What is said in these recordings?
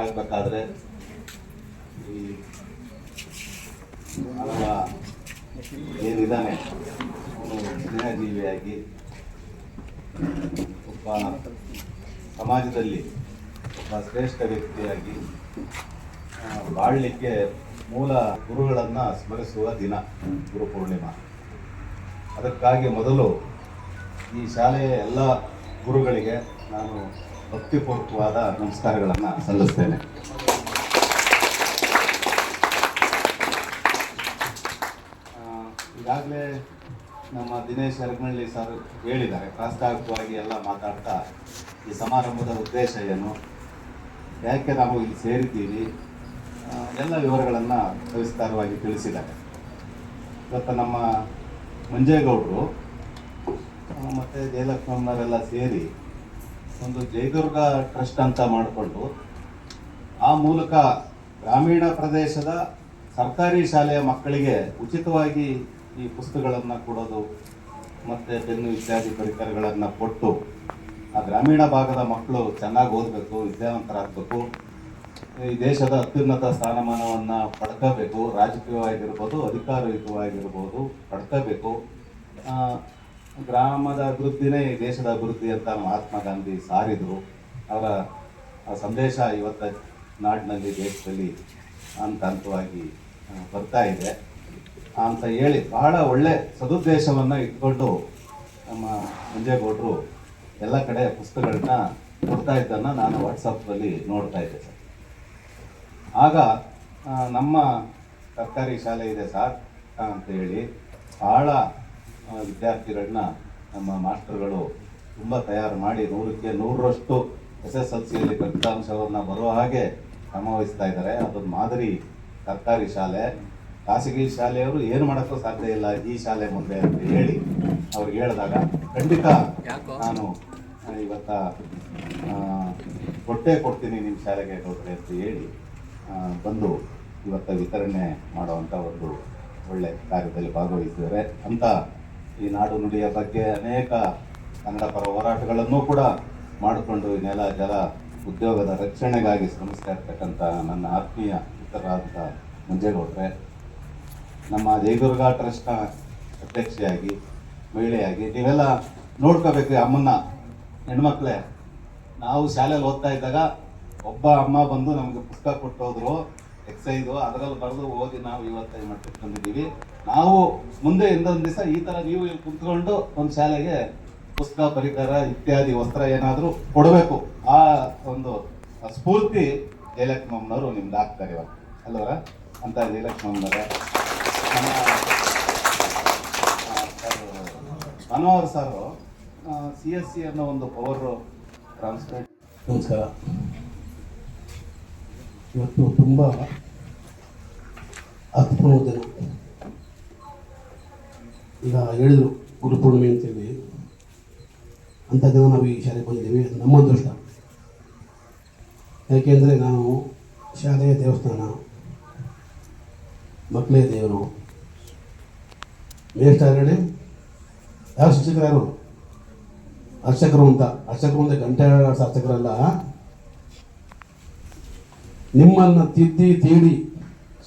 ಆಗಬೇಕಾದ್ರೆ ಈ ಏನಿದ್ದಾನೆ ಸ್ನೇಹಜೀವಿಯಾಗಿ ಒಬ್ಬ ಸಮಾಜದಲ್ಲಿ ಒಬ್ಬ ಶ್ರೇಷ್ಠ ವ್ಯಕ್ತಿಯಾಗಿ ಬಾಳಲಿಕ್ಕೆ ಮೂಲ ಗುರುಗಳನ್ನು ಸ್ಮರಿಸುವ ದಿನ, ಗುರು ಪೂರ್ಣಿಮಾ. ಅದಕ್ಕಾಗಿ ಮೊದಲು ಈ ಶಾಲೆಯ ಎಲ್ಲ ಗುರುಗಳಿಗೆ ನಾನು ಭಕ್ತಿಪೂರ್ವಕವಾದ ನಮಸ್ಕಾರಗಳನ್ನು ಸಲ್ಲಿಸ್ತೇನೆ. ಈಗಾಗಲೇ ನಮ್ಮ ದಿನೇಶ್ ಅರಗನಹಳ್ಳಿ ಸರ್ ಹೇಳಿದ್ದಾರೆ, ಪ್ರಾಸ್ತಾವಿಕವಾಗಿ ಎಲ್ಲ ಮಾತಾಡ್ತಾ ಈ ಸಮಾರಂಭದ ಉದ್ದೇಶ ಏನು, ಯಾಕೆ ನಾವು ಇಲ್ಲಿ ಸೇರಿದ್ದೀವಿ ಎಲ್ಲ ವಿವರಗಳನ್ನು ಸವಿಸ್ತಾರವಾಗಿ ತಿಳಿಸಿದ್ದಾರೆ. ಇವತ್ತು ನಮ್ಮ ಮಂಜೇಗೌಡರು ಮತ್ತು ಜಯಲಕ್ಷ್ಮಮ್ಮರೆಲ್ಲ ಸೇರಿ ಒಂದು ಜಯದುರ್ಗ ಟ್ರಸ್ಟ್ ಅಂತ ಮಾಡಿಕೊಂಡು ಆ ಮೂಲಕ ಗ್ರಾಮೀಣ ಪ್ರದೇಶದ ಸರ್ಕಾರಿ ಶಾಲೆಯ ಮಕ್ಕಳಿಗೆ ಉಚಿತವಾಗಿ ಈ ಪುಸ್ತಕಗಳನ್ನು ಕೊಡೋದು ಮತ್ತು ಬೆನ್ನು ಇತ್ಯಾದಿ ಪರಿಕರಗಳನ್ನು ಕೊಟ್ಟು ಆ ಗ್ರಾಮೀಣ ಭಾಗದ ಮಕ್ಕಳು ಚೆನ್ನಾಗಿ ಓದಬೇಕು, ವಿದ್ಯಾವಂತರಾಗಬೇಕು, ಈ ದೇಶದ ಅತ್ಯುನ್ನತ ಸ್ಥಾನಮಾನವನ್ನು ಪಡ್ಕೋಬೇಕು, ರಾಜಕೀಯವಾಗಿರ್ಬೋದು, ಅಧಿಕಾರಯುತವಾಗಿರ್ಬೋದು, ಪಡ್ಕೋಬೇಕು. ಗ್ರಾಮದ ಅಭಿವೃದ್ಧಿನೇ ದೇಶದ ಅಭಿವೃದ್ಧಿ ಅಂತ ಮಹಾತ್ಮ ಗಾಂಧಿ ಸಾರಿದರು. ಅವರ ಸಂದೇಶ ಇವತ್ತ ನಾಡಿನಲ್ಲಿ ದೇಶದಲ್ಲಿ ಹಂತ ಹಂತವಾಗಿ ಬರ್ತಾ ಇದೆ. ಅಂತ ಹೇಳಿ ಬಹಳ ಒಳ್ಳೆ ಸದುದ್ದೇಶವನ್ನು ಇಟ್ಕೊಂಡು ನಮ್ಮ ಮಂಜೇಗೌಡರು ಎಲ್ಲ ಕಡೆ ಪುಸ್ತಕಗಳನ್ನ ಕೊಡ್ತಾ ಇದ್ದನ್ನು ನಾನು ವಾಟ್ಸಪ್ಪಲ್ಲಿ ನೋಡ್ತಾ ಇದ್ದೆ ಸರ್. ಆಗ ನಮ್ಮ ಸರ್ಕಾರಿ ಶಾಲೆ ಇದೆ ಸರ್ ಅಂತ ಹೇಳಿ ಆ, ವಿದ್ಯಾರ್ಥಿಗಳನ್ನ ನಮ್ಮ ಮಾಸ್ಟರ್ಗಳು ತುಂಬ ತಯಾರು ಮಾಡಿ ನೂರಕ್ಕೆ ನೂರರಷ್ಟು ಎಸ್ ಎಸ್ ಎಲ್ ಸಿಯಲ್ಲಿ ಫಲಿತಾಂಶವನ್ನು ಬರುವ ಹಾಗೆ ಶ್ರಮ ವಹಿಸ್ತಾ ಇದ್ದಾರೆ. ಅದೊಂದು ಮಾದರಿ ಸರ್ಕಾರಿ ಶಾಲೆ. ಖಾಸಗಿ ಶಾಲೆಯವರು ಏನು ಮಾಡೋಕ್ಕೂ ಸಾಧ್ಯ ಇಲ್ಲ ಈ ಶಾಲೆ ಮುಂದೆ ಅಂತ ಹೇಳಿ ಅವ್ರಿಗೆ ಹೇಳಿದಾಗ ಖಂಡಿತ ನಾನು ಇವತ್ತ ಕೊಟ್ಟೇ ಕೊಡ್ತೀನಿ ನಿಮ್ಮ ಶಾಲೆಗೆ ಗೌಡ್ರೆ ಅಂತ ಹೇಳಿ ಬಂದು ಇವತ್ತ ವಿತರಣೆ ಮಾಡುವಂಥ ಒಂದು ಒಳ್ಳೆ ಕಾರ್ಯದಲ್ಲಿ ಭಾಗವಹಿಸಿದ್ದಾರೆ ಅಂತ ಈ ನಾಡು ನುಡಿಯ ಬಗ್ಗೆ ಅನೇಕ ಕನ್ನಡ ಪರ ಹೋರಾಟಗಳನ್ನು ಕೂಡ ಮಾಡಿಕೊಂಡು ನೆಲ ಜಲ ಉದ್ಯೋಗದ ರಕ್ಷಣೆಗಾಗಿ ಶ್ರಮಿಸ್ತಾ ಇರ್ತಕ್ಕಂಥ ನನ್ನ ಆತ್ಮೀಯ ಮಿತ್ರರಾದಂಥ ಮಂಜೇಗೌಡ್ರೆ, ನಮ್ಮ ಜೈದುರ್ಗ ಟ್ರಸ್ಟ್ನ ಅಧ್ಯಕ್ಷೆಯಾಗಿ, ಮಹಿಳೆಯಾಗಿ ನೀವೆಲ್ಲ ನೋಡ್ಕೋಬೇಕು ಅಮ್ಮನ್ನ. ಹೆಣ್ಮಕ್ಳೇ, ನಾವು ಶಾಲೆಯಲ್ಲಿ ಓದ್ತಾ ಇದ್ದಾಗ ಒಬ್ಬ ಅಮ್ಮ ಬಂದು ನಮಗೆ ಪುಸ್ತಕ ಕೊಟ್ಟು ಹೋದ್ರು ಎಕ್ಸೈದು ಅದರಲ್ಲಿ ಬರೆದು ಓದಿ ನಾವು ಇವತ್ತೈದು ಮಟ್ಟಕ್ಕೆ ಬಂದಿದ್ದೀವಿ. ನಾವು ಮುಂದೆ ಇನ್ನೊಂದು ದಿವಸ ಈ ಥರ ನೀವು ಕುತ್ಕೊಂಡು ಒಂದು ಶಾಲೆಗೆ ಪುಸ್ತಕ, ಪರಿಕರ ಇತ್ಯಾದಿ, ವಸ್ತ್ರ ಏನಾದರೂ ಕೊಡಬೇಕು. ಆ ಒಂದು ಸ್ಫೂರ್ತಿ ಜಯಲಕ್ಷ್ಮಮ್ಮನವರು ನಿಮ್ದು ಆಗ್ತಾರೆ ಇವಾಗ. ಅಲ್ವರ? ಅಂತ ಜಯಲಕ್ಷ್ಮಮ್ಮನವರ. Manohar sir C S C ಅನ್ನೋ ಒಂದು ಪವರ್ ಟ್ರಾನ್ಸ್ಪೋರ್ಟ್ ನಮಸ್ಕಾರ. ಇವತ್ತು ತುಂಬ ಅದ್ಭುತ ಈಗ ಹೇಳಿದರು ಗುರುಪೂರ್ಣಿಮೆ ಅಂತೇಳಿ. ಅಂಥ ದಿನ ನಾವು ಈ ಶಾಲೆಗೆ ಬಂದಿದ್ದೀವಿ. ಅದು ನಮ್ಮ ಅದೃಷ್ಟ. ಯಾಕೆಂದರೆ ನಾವು ಶಾಲೆಯ ದೇವಸ್ಥಾನ, ಮಕ್ಕಳೇ ದೇವರು ಮೇಷ್ಟಾಗಣೆ ಯಾರು ಶಿಕ್ಷಕರು ಯಾರು ಅರ್ಚಕರು ಅಂತ, ಅರ್ಚಕರು ಅಂದರೆ ಗಂಟೆ ಅರ್ಚಕರಲ್ಲ. ನಿಮ್ಮನ್ನು ತಿದ್ದಿ, ತೀಡಿ,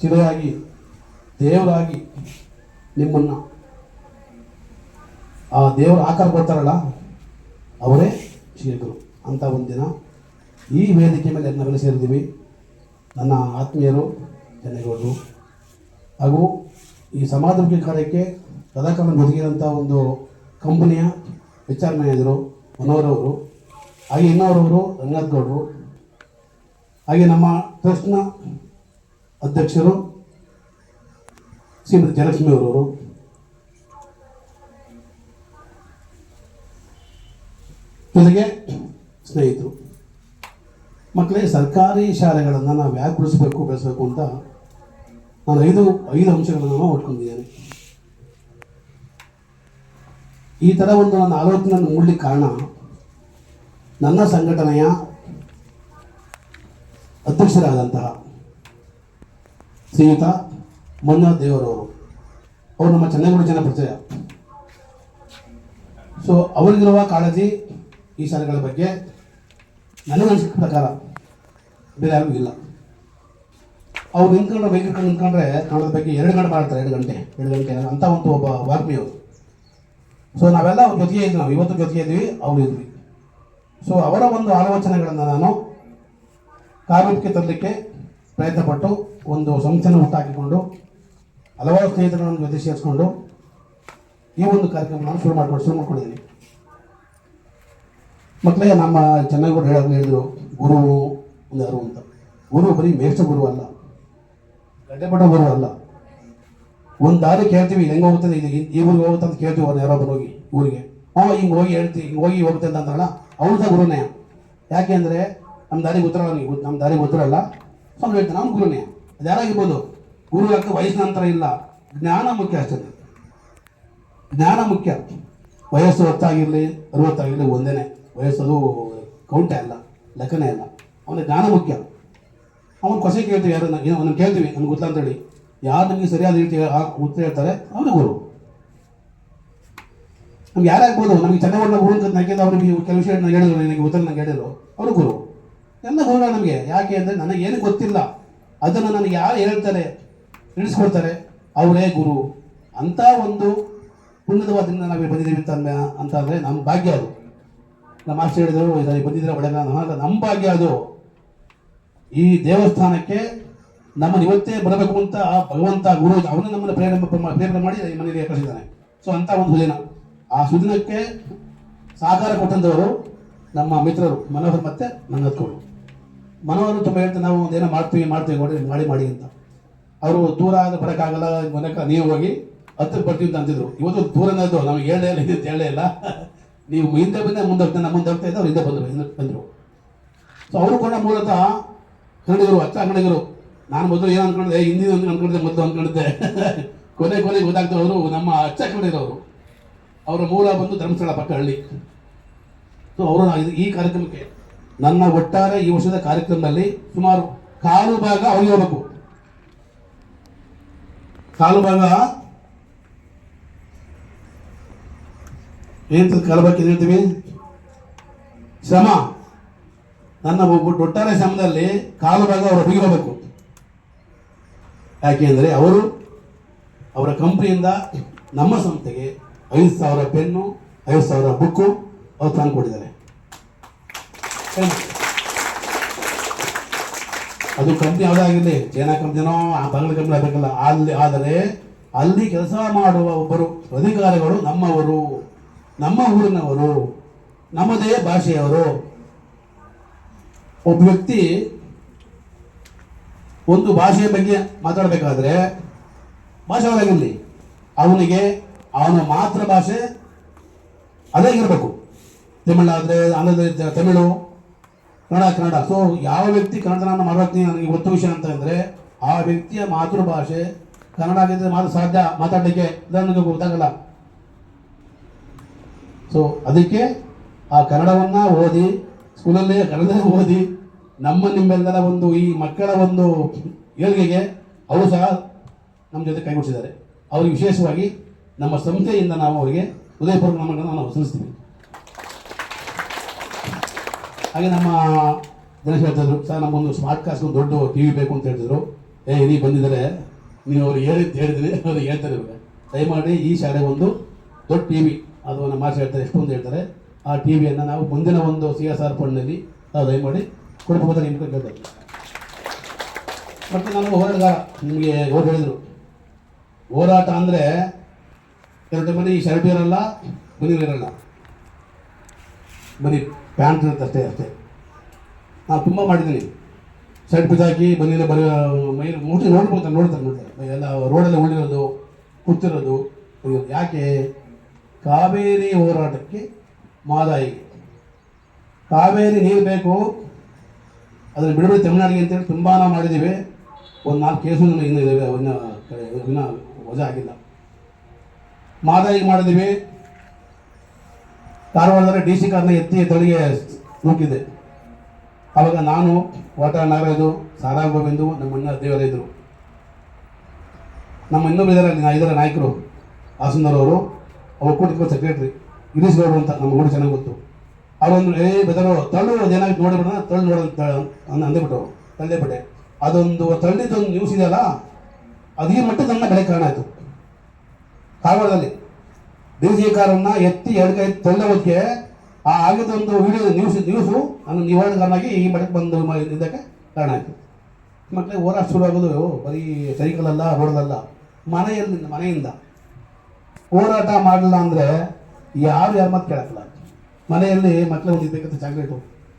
ಶಿಲೆಯಾಗಿ, ದೇವರಾಗಿ ನಿಮ್ಮನ್ನು ಆ ದೇವರ ಆಕಾರ ಬರ್ತಾರಲ್ಲ, ಅವರೇ ಶ್ರೀಗುರು. ಅಂತ ಒಂದು ದಿನ ಈ ವೇದಿಕೆ ಮೇಲೆ ನಾವೆಲ್ಲ ಸೇರಿದ್ದೀವಿ. ನನ್ನ ಆತ್ಮೀಯರು ಚೆನ್ನಾಗಿರೋದು ಹಾಗೂ ಈ ಸಮಾಜಮುಖಿ ಕಾರ್ಯಕ್ಕೆ ಸದಾಕಾಲ ಬದುಕಿದಂಥ ಒಂದು ಕಂಪನಿಯ ಆರ್ ಮ್ಯಾನೇಜರು ಮನೋಹರ್ ಹಾಗೆ ಇನ್ನೋರವರು ರಂಗನಾಥ್ ಗೌಡರು ಹಾಗೆ ನಮ್ಮ ಟ್ರಸ್ಟ್ನ ಅಧ್ಯಕ್ಷರು ಶ್ರೀಮತಿ ಜಯಲಕ್ಷ್ಮಿ ಅವರವರು. ಜೊತೆಗೆ ಸ್ನೇಹಿತರು, ಮಕ್ಕಳೇ, ಸರ್ಕಾರಿ ಶಾಲೆಗಳನ್ನು ನಾವು ಯಾಕೆ ಉಳಿಸ್ಬೇಕು, ಬೆಳೆಸಬೇಕು ಅಂತ ನಾನು ಐದು ಐದು ಅಂಶಗಳನ್ನು ನಾನು ಒಟ್ಕೊಂಡಿದ್ದೇನೆ ಈ ಥರ ಒಂದು ನನ್ನ ಆಲೋಚನೆ ಮೂಡಲಿಕ್ಕೆ ಕಾರಣ ನನ್ನ ಸಂಘಟನೆಯ ಅಧ್ಯಕ್ಷರಾದಂತಹ ಸ್ನೇಹಿತ ಮಂಜುನಾಥ್ ದೇವರವರು. ಅವರು ನಮ್ಮ ಚೆನ್ನಗುಡಿ ಜನ ಪರಿಚಯ ಸೊ ಅವರಿಗಿರುವ ಕಾಳಜಿ ಈ ಶಾಲೆಗಳ ಬಗ್ಗೆ ನನಗನ್ಸಿದ ಪ್ರಕಾರ ಬೇರೆ ಯಾರಿಗೂ ಇಲ್ಲ. ಅವ್ರು ನಿಂತ್ಕೊಂಡ್ರೆ ಬೈಕ್ ನಿಂತ್ಕೊಂಡ್ರೆ ಕನ್ನಡದ ಬಗ್ಗೆ ಎರಡು ಗಂಟೆ ಮಾಡ್ತಾರೆ ಎರಡು ಗಂಟೆ ಎರಡು ಗಂಟೆ ಅಂತ ಒಂದು ಒಬ್ಬ ವಾಗ್ಮಿ ಅವರು. ಸೊ ನಾವೆಲ್ಲ ಅವ್ರ ಜೊತೆಗೆ ಇದ್ವಿ, ನಾವು ಇವತ್ತು ಜೊತೆಗೆ ಇದ್ವಿ, ಅವ್ರು ಇದ್ವಿ. ಸೊ ಅವರ ಒಂದು ಆಲೋಚನೆಗಳನ್ನು ನಾನು ಕಾರ್ಮಿಕಕ್ಕೆ ತರಲಿಕ್ಕೆ ಪ್ರಯತ್ನಪಟ್ಟು ಒಂದು ಸಂಸ್ಥೆನ ಹುಟ್ಟಾಕಿಕೊಂಡು, ಹಲವಾರು ಸ್ನೇಹಿತರನ್ನು ಜೊತೆ ಸೇರಿಸ್ಕೊಂಡು ಈ ಒಂದು ಕಾರ್ಯಕ್ರಮ ನಾನು ಶುರು ಮಾಡ್ಕೊಂಡು ಶುರು ಮಾಡ್ಕೊಂಡಿದ್ದೀನಿ. ಮಕ್ಕಳೇ, ನಮ್ಮ ಚೆನ್ನಾಗಿ ಹೇಳೋದು ಹೇಳಿದ್ರು, ಗುರು ಒಂದು ಯಾರು ಅಂತ. ಗುರು ಬರೀ ಮೇಷ ಗುರು ಅಲ್ಲ. ಗಡ್ಡೆಪಟ್ಟ ಗುರು ಅಲ್ಲ. ಒಂದು ದಾರಿ ಕೇಳ್ತೀವಿ ಹೆಂಗೆ ಹೋಗುತ್ತೆ ಇದು ಈ- ಊರಿಗೆ ಹೋಗುತ್ತೆ ಅಂತ ಕೇಳ್ತೀವಿ ಅವ್ರನ್ನ ಯಾರೋ ಹೋಗಿ, ಊರಿಗೆ. ಹ್ಞೂ ಹಿಂಗೆ ಹೋಗಿ ಹೇಳ್ತೀವಿ ಹಿಂಗೆ ಹೋಗಿ ಹೋಗುತ್ತೆ ಅಂತ ಅಂತಾರಲ್ಲ ಅವ್ರದ್ದ ಗುರುನೇ. ಯಾಕೆ ಅಂದರೆ ನಮ್ಮ ದಾರಿ ಉತ್ತರ ನೀವು ನಮ್ಮ ದಾರಿ ಗೊತ್ತಿರಲ್ಲ ಅವ್ನು ಹೇಳ್ತಾನೆ ಅವ್ನು ಗುರುನೇ. ಅದು ಯಾರಾಗಿರ್ಬೋದು? ಗುರು ಯಾಕೆ ವಯಸ್ಸಿನ ನಂತರ ಇಲ್ಲ. ಜ್ಞಾನ ಮುಖ್ಯ ಅಷ್ಟೇ. ಜ್ಞಾನ ಮುಖ್ಯ. ವಯಸ್ಸು ಹೊತ್ತಾಗಿರಲಿ, ಅರವತ್ತಾಗಿರಲಿ, ಒಂದೇನೆ. ವಯಸ್ಸದು ಕೌಂಟೆ ಅಲ್ಲ, ಲೆಕ್ಕನೇ ಅಲ್ಲ. ಅವನಿಗೆ ಜ್ಞಾನ ಮುಖ್ಯ. ಅವನು ಕೊಸೆ ಕೇಳ್ತೀವಿ, ಯಾರನ್ನ, ಏನೋ ಅವನು ಕೇಳ್ತೀವಿ ನಮ್ಗೆ ಗೊತ್ತಿಲ್ಲ ಅಂತೇಳಿ ಯಾರು ನಮಗೆ ಸರಿಯಾದ ರೀತಿ ಉತ್ತರ ಹೇಳ್ತಾರೆ ಅವನೇ ಗುರು. ನಮ್ಗೆ ಯಾರಾಗ್ಬೋದು ನಮಗೆ ಚೆನ್ನಾಗಿ ಗುರು ಅಂತ ಯಾಕೆಂದ್ರೆ ಅವ್ರಿಗೆ ಕೆಲವು ವಿಷಯ ಹೇಳಿದ್ರು, ನನಗೆ ಉತ್ತರ ನನಗೆ ಹೇಳಿದ್ರು, ಅವರು ಗುರು. ಎಲ್ಲ ಗುರುಗಳು ನಮಗೆ? ಯಾಕೆ ಅಂದರೆ ನನಗೆ ಏನು ಗೊತ್ತಿಲ್ಲ. ಅದನ್ನು ನನಗೆ ಯಾರು ಹೇಳ್ತಾರೆ, ತಿಳಿಸ್ಕೊಡ್ತಾರೆ, ಅವರೇ ಗುರು. ಅಂತ ಒಂದು ಪುಣ್ಯದವಾದಿಂದ ನಾವು ಬಂದಿದ್ದೀವಿ ಅಂತ ಅಂತ ನಮ್ಮ ಭಾಗ್ಯ ಅದು. ನಮ್ಮ ಮಾಸ್ಟರ್ ಹೇಳಿದ್ರು ಇದರಲ್ಲಿ ಬಂದಿದ್ರೆ ಒಳ್ಳೆಯ ಅಲ್ಲ ನಮ್ಮ ಭಾಗ್ಯ ಅದು. ಈ ದೇವಸ್ಥಾನಕ್ಕೆ ನಮ್ಮನ್ನು ಇವತ್ತೇ ಬರಬೇಕು ಅಂತ ಆ ಭಗವಂತ ಗುರು ಅವನು ನಮ್ಮನ್ನು ಪ್ರೇರಣೆ ಪ್ರೇರಣೆ ಮಾಡಿ ಈ ಮನೆಯಲ್ಲಿ ಕಳಿಸಿದ್ದಾನೆ ಸೊ ಅಂತ ಒಂದು ಸುದಿನ ಆ ಸುದಿನಕ್ಕೆ ಸಹಕಾರ ಕೊಟ್ಟಂಥವರು ನಮ್ಮ ಮಿತ್ರರು ಮನೋಹರ್ ಮತ್ತೆ ಹತ್ಕೊಂಡು ಮನೋಹರ್ ತುಂಬ ಹೇಳ್ತಾರೆ, ನಾವು ಒಂದೇನೋ ಮಾಡ್ತೀವಿ ಮಾಡ್ತೀವಿ ನೋಡಿ ಮಾಡಿ ಮಾಡಿ ಅಂತ. ಅವರು ದೂರ ಆದ ಬರೋಕ್ಕಾಗಲ್ಲ ಮನೆ ನೀವು ಹೋಗಿ ಹತ್ತಿರ ಬರ್ತೀವಿ ಅಂತ ಅಂತಿದ್ರು. ಇವತ್ತು ದೂರನದ್ದು ನಮಗೆ ಹೇಳೇ ಇಲ್ಲ, ಇದ್ದಿದ್ದು ಹೇಳೇ ಇಲ್ಲ. ನೀವು ಹಿಂದೆ ಬಂದೆ ಮುಂದೆ ಹೋಗ್ತಾನೆ ಮುಂದೆ ಹೋಗ್ತಾ ಇದ್ದೆ ಅವ್ರು ಹಿಂದೆ ಬಂದರು ಹಿಂದೆ ಬಂದರು. ಸೊ ಅವರು ಕೂಡ ಮೂಲತಃ ಕನ್ನಡಿಗರು, ಅಚ್ಚ ಕನ್ನಡಿಗರು. ನಾನು ಮೊದಲು ಏನು ಅನ್ಕೊಂಡಿದ್ದೆ ಹಿಂದಿನ ಅನ್ಕೊಂಡಿದ್ದೆ ಮೊದಲು ಅನ್ಕೊಂಡಿದ್ದೆ ಕೊನೆ ಕೊನೆಗೆ ಗೊತ್ತಾಗ್ತಾ ಅವರು ನಮ್ಮ ಅಚ್ಚ ಕನ್ನಡಿಗರವರು. ಅವರ ಮೂಲ ಬಂದು ಧರ್ಮಸ್ಥಳ ಪಕ್ಕ ಹಳ್ಳಿ ಸೊ ಅವರು ಈ ಕಾರ್ಯಕ್ರಮಕ್ಕೆ ನನ್ನ ಒಟ್ಟಾರೆ ಈ ವರ್ಷದ ಕಾರ್ಯಕ್ರಮದಲ್ಲಿ ಸುಮಾರು ಕಾಲು ಭಾಗ ಅವ್ರಿಗೆ ಹೋಗಬೇಕು. ಕಾಲು ಭಾಗ ಏನು ಕಲಬಕ್ಕೆ ಹೇಳ್ತೀವಿ ಶ್ರಮ. ನನ್ನ ಒಬ್ಬ ಒಟ್ಟಾರೆ ಶ್ರಮದಲ್ಲಿ ಕಾಲು ಭಾಗ ಅವರು ಯಾಕೆ ಅಂದರೆ ಅವರು ಅವರ ಕಂಪ್ನಿಯಿಂದ ನಮ್ಮ ಸಂಸ್ಥೆಗೆ ಐದು ಸಾವಿರ ಪೆನ್ನು, ಐದು ಸಾವಿರ ಬುಕ್ಕು ಅವ್ರು ತಂದು ಕೊಟ್ಟಿದ್ದಾರೆ. ಅದು ಕಂಪ್ನಿ ಯಾವುದಾಗಿರಲಿ ಚೈನಾ ಆ ಬಾಂಗ್ಲಾ ಕಂಪ್ನಿ ಆಗಬೇಕಲ್ಲ. ಅಲ್ಲಿ, ಆದರೆ ಅಲ್ಲಿ ಕೆಲಸ ಮಾಡುವ ಒಬ್ಬರು ಅಧಿಕಾರಿಗಳು ನಮ್ಮವರು ನಮ್ಮ ಊರಿನವರು, ನಮ್ಮದೇ ಭಾಷೆಯವರು ಒಬ್ಬ ವ್ಯಕ್ತಿ ಒಂದು ಭಾಷೆಯ ಬಗ್ಗೆ ಮಾತಾಡಬೇಕಾದ್ರೆ ಭಾಷೆಗಳಾಗಿರಲಿ ಅವನಿಗೆ ಅವನ ಮಾತೃಭಾಷೆ ಅದೇ ಇರಬೇಕು. ತಮಿಳಾದರೆ ಆಂಧ್ರದಲ್ಲಿ ತ- ತಮಿಳು, ಕನ್ನಡ ಕನ್ನಡ. ಸೊ ಯಾವ ವ್ಯಕ್ತಿ ಕನ್ನಡನ ಮಾತಾಡ್ತೀನಿ ನನಗೆ ಗೊತ್ತು ವಿಷಯ ಅಂತ ಅಂದರೆ ಆ ವ್ಯಕ್ತಿಯ ಮಾತೃಭಾಷೆ ಕನ್ನಡ ಆಗಿದ್ದರೆ ಮಾತ್ರ ಸಾಧ್ಯ ಮಾತಾಡಲಿಕ್ಕೆ. ನನಗೆ ಗೊತ್ತಾಗಲ್ಲ. ಸೊ ಅದಕ್ಕೆ ಆ ಕನ್ನಡವನ್ನು ಓದಿ, ಸ್ಕೂಲಲ್ಲೇ ಕನ್ನಡ ಓದಿ, ನಮ್ಮ ನಿಮ್ಮೆಲ್ಲರ ಒಂದು ಈ ಮಕ್ಕಳ ಒಂದು ಏಳಿಗೆಗೆ ಅವರು ಸಹ ನಮ್ಮ ಜೊತೆ ಕೈಗೊಳಿಸಿದ್ದಾರೆ ಅವ್ರಿಗೆ ವಿಶೇಷವಾಗಿ ನಮ್ಮ ಸಂಸ್ಥೆಯಿಂದ ನಾವು ಅವರಿಗೆ ಹೃದಯಪೂರ್ವಕ ನಮ್ಮನ್ನು ನಾವು ಸಲ್ಲಿಸ್ತೀವಿ. ಹಾಗೆ ನಮ್ಮ ದಿನೇಶ್ ಹೇಳ್ತಿದ್ರು, ಸರ್, ನಮ್ಮೊಂದು ಸ್ಮಾರ್ಟ್ ಕ್ಲಾಸ್ ಒಂದು ದೊಡ್ಡ ಟಿ ವಿ ಬೇಕು ಅಂತ ಹೇಳ್ತಿದ್ರು. ಏ, ಇಲ್ಲಿ ಬಂದಿದ್ದಾರೆ. ನೀವು ಅವ್ರು ಹೇಳಿ ಹೇಳಿದ್ರಿ ಅವ್ರಿಗೆ ಹೇಳ್ತಾರೆ ಇವಾಗ. ದಯಮಾಡಿ ಈ ಶಾಲೆ ಒಂದು ದೊಡ್ಡ ಟಿ ವಿ ಅದು ನಮ್ಮ ಹೇಳ್ತಾರೆ, ಎಷ್ಟು ಅಂತ ಹೇಳ್ತಾರೆ, ಆ ಟಿ ವಿಯನ್ನು ನಾವು ಮುಂದಿನ ಒಂದು ಸಿ ಎಸ್ ಆರ್ ಫಂಡ್ನಲ್ಲಿ ನಾವು ದಯಮಾಡಿ ಕೊಡಬಹುದು ನಿಮ್ಗೆ ಕೇಳ್ತಾರೆ ಮತ್ತು ನಾನು ಹೋರಾಟಗಾರ, ನಿಮಗೆ ಅವ್ರು ಹೇಳಿದರು. ಹೋರಾಟ ಅಂದರೆ ಎರಡು ಮನೆ ಶರ್ಟ್ ಇರಲ್ಲ ಇರಲ್ಲ. ಬನ್ನಿ ಪ್ಯಾಂಟ್ ಇರುತ್ತೆ ಅಷ್ಟೇ ಅಷ್ಟೇ. ನಾನು ತುಂಬ ಮಾಡಿದ್ದೀನಿ. ಶರ್ಟ್ ಬಿದ್ದಾಕಿ ಬನ್ನಿನ ಬರೀ ಮೈ ಮುಟ್ಟಿ ನೋಡ್ಬೋದು ನೋಡ್ತಾರೆ ನೋಡ್ತಾರೆ ಎಲ್ಲ ರೋಡಲ್ಲಿ ಉಳಿರೋದು, ಕೂತಿರೋದು ಯಾಕೆ? ಕಾವೇರಿ ಹೋರಾಟಕ್ಕೆ ಮಾದಾಯಿ. ಕಾವೇರಿ ನೀರು ಬೇಕು. ಅದನ್ನು ಬಿಡುಗಡೆ ತಮಿಳುನಾಡಿಗೆ ಅಂತೇಳಿ ತುಂಬ ಮಾಡಿದ್ದೀವಿ. ಒಂದು ನಾಲ್ಕು ಕೇಸು ಇನ್ನು ಇದ್ದಾವೆ ಇನ್ನು ವಜಾ ಆಗಿಲ್ಲ. ಮಾದಾಯಿಗೆ ಮಾಡಿದ್ದೀವಿ. ಕಾರವಾರದಲ್ಲಿ ಡಿ ಸಿ ಕಾರ್ನ ಎತ್ತಿ ತಳಿಗೆ ನೂಕಿದೆ ಅವಾಗ ನಾನು, ವಾಟ ನಾಗರಾಜು, ಸಾರಾ ಗೋವಿಂದು, ನಮ್ಮ ಅಣ್ಣ ದೇವರ ಇದ್ದರು ನಮ್ಮ ಇನ್ನೊಬ್ಬರು ಇದ್ದಾರೆ ಇದರ ನಾಯಕರು, ಹಾಸನದವರು ಒಕ್ಕೂಟಕ್ಕೆ ಸೆಕ್ರೆಟ್ರಿ ಗಿರೀಶ್ ಗೌಡ್ರು ಅಂತ ನಮ್ಮ ಊರು ಚೆನ್ನಾಗಿ ಗೊತ್ತು. ಅವರೊಂದು ಏ ಬೆದರೋ ತಳ್ಳು ಜನಕ್ಕೆ ನೋಡಿಬಿಡೋಣ ತಳ್ಳು ನೋಡೋಣ ಅಂತ ಅಂದು ಅಂದ್ಬಿಟ್ಟು ತಳ್ಳಿಬಿಟ್ಟೆ ಅದೊಂದು ತಳ್ಳಿದೊಂದು ನ್ಯೂಸ್ ಇದೆಯಲ್ಲ ಅದೇ ಮಟ್ಟ ನನ್ನ ಬೆಲೆ ಕಾರಣ ಆಯಿತು. ಕಾರವಾರದಲ್ಲಿ ಡಿ ಕಾರನ್ನ ಎತ್ತಿ ಎರಡು ಕೈ ತಳ್ಳೋದಕ್ಕೆ ಆ ಆಗಿದ್ದೊಂದು ವಿಡಿಯೋ ನ್ಯೂಸ್ ನ್ಯೂಸು ನಾನು ನಿವಾರಣೆಗಾರನಾಗಿ ಈ ಮಟ್ಟಕ್ಕೆ ಬಂದು ಇದಕ್ಕೆ ಕಾರಣ ಆಯಿತು. ಮಕ್ಕಳಿಗೆ ಹೋರಾಟ ಆಗೋದು ಬರೀ ಸೈಕಲಲ್ಲ, ರೋಡಲ್ಲ, ಮನೆಯಲ್ಲಿ, ಮನೆಯಿಂದ. ಹೋರಾಟ ಮಾಡಲಿಲ್ಲ ಅಂದರೆ ಯಾರು ಯಾರ ಮಾತು ಕೇಳಕ್ಕಲ್ಲ. ಮನೆಯಲ್ಲಿ ಮಕ್ಕಳು ಬೇಕಂತ ಚಾಕ್ಲೇಟು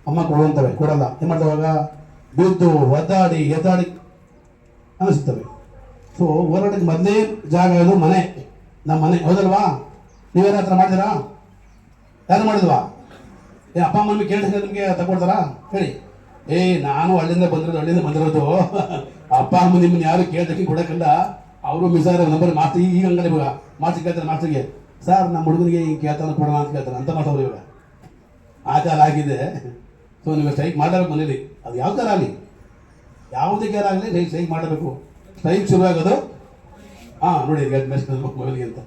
ಅಮ್ಮ ಕೊಡುವಂತವೆ, ಕೊಡಲ್ಲ. ಏನು ಮಾಡ್ತವಾಗ? ಬಿದ್ದು, ಒದ್ದಾಡಿ, ಎದ್ದಾಡಿ ಅನಿಸ್ತವೆ ಸೊ ಹೋರಾಟಕ್ಕೆ ಮೊದಲೇ ಜಾಗ ಇದು ಮನೆ. ನಮ್ಮ ಮನೆ. ಹೌದಲ್ವಾ? ನೀವೇನ ಹತ್ರ ಮಾಡಿದಿರಾ ಯಾರು ಮಾಡಿದ್ವಾ? ಏ, ಅಪ್ಪ ಅಮ್ಮನ ಕೇಳಿದ್ರೆ ನಿಮಗೆ ತಗೊಳ್ತಾರಾ? ಹೇಳಿ. ಏಯ್ ನಾನು ಅಲ್ಲಿಂದ ಬಂದಿರೋದು ಅಲ್ಲಿಂದ ಬಂದಿರೋದು. ಅಪ್ಪ, ಅಮ್ಮ ನಿಮ್ಮನ್ನ ಯಾರು ಕೇಳೋದಕ್ಕೆ ಕೊಡೋಕ್ಕಲ್ಲ. ಅವರು ಮಿಸಾರ ನಂಬರ್ ಮಾತು ಈಗ ಹಂಗಲ್ಲ ಇವಾಗ ಮಾಸ್ಟರ್ ಕೇಳ್ತಾರೆ ಮಾಸ್ಟರ್ಗೆ ಸರ್ ನಮ್ಮ ಹುಡುಗನಿಗೆ ಹಿಂಗೆ ಕೇಳ್ತಾನೆ ಕೊಡೋಣ ಅಂತ ಕೇಳ್ತಾರೆ. ಅಂತ ಮಾತಾಡೋರು ಇವಾಗ. ಆ ಕಾಲ ಆಗಿದೆ. ಸೊ ನೀವು ಸ್ಟ್ರೈಕ್ ಮಾಡಬೇಕು ಮನೇಲಿ. ಅದು ಯಾವ ಥರ ಆಗಲಿ. ಯಾವುದಕ್ಕೆ ಆಗಲಿ ನೀವು ಸ್ಟ್ರೈಕ್ ಮಾಡಬೇಕು ಸ್ಟ್ರೈಕ್ ಶುರುವಾಗೋದು ಹಾಂ ನೋಡಿ ಮೆಸೇಜ್ ಮೊಬೈಲ್ಗೆ ಅಂತ.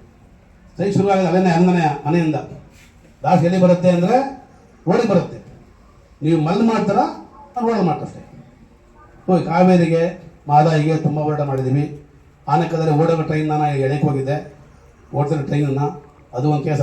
ಸ್ಟ್ರೈಕ್ ಶುರುವಾಗೋದು ಅದೇನೆ ಅಂದನೆ ಮನೆಯಿಂದ. ಲಾಸ್ಟ್ ಎಲ್ಲಿ ಬರುತ್ತೆ ಅಂದರೆ ರೋಡಿಗೆ ಬರುತ್ತೆ. ನೀವು ಮಲ್ ಮಾಡ್ತಾರ ರೋಡ್ ಮಾಡ್ತಾರೆ ಸೊ ಕಾವೇರಿಗೆ, ಮಾದಾಯಿಗೆ ತುಂಬ ಹೋರಾಟ ಮಾಡಿದ್ದೀವಿ. ಆನಕದಲ್ಲಿ ಓಡೋ ಟ್ರೈನ್ ನಾನು ಎಳೆಗೆ ಹೋಗಿದ್ದೆ. ಓಡ್ತಿರೋ ಟ್ರೈನನ್ನು ಅದು ಒಂದು ಕೇಸ್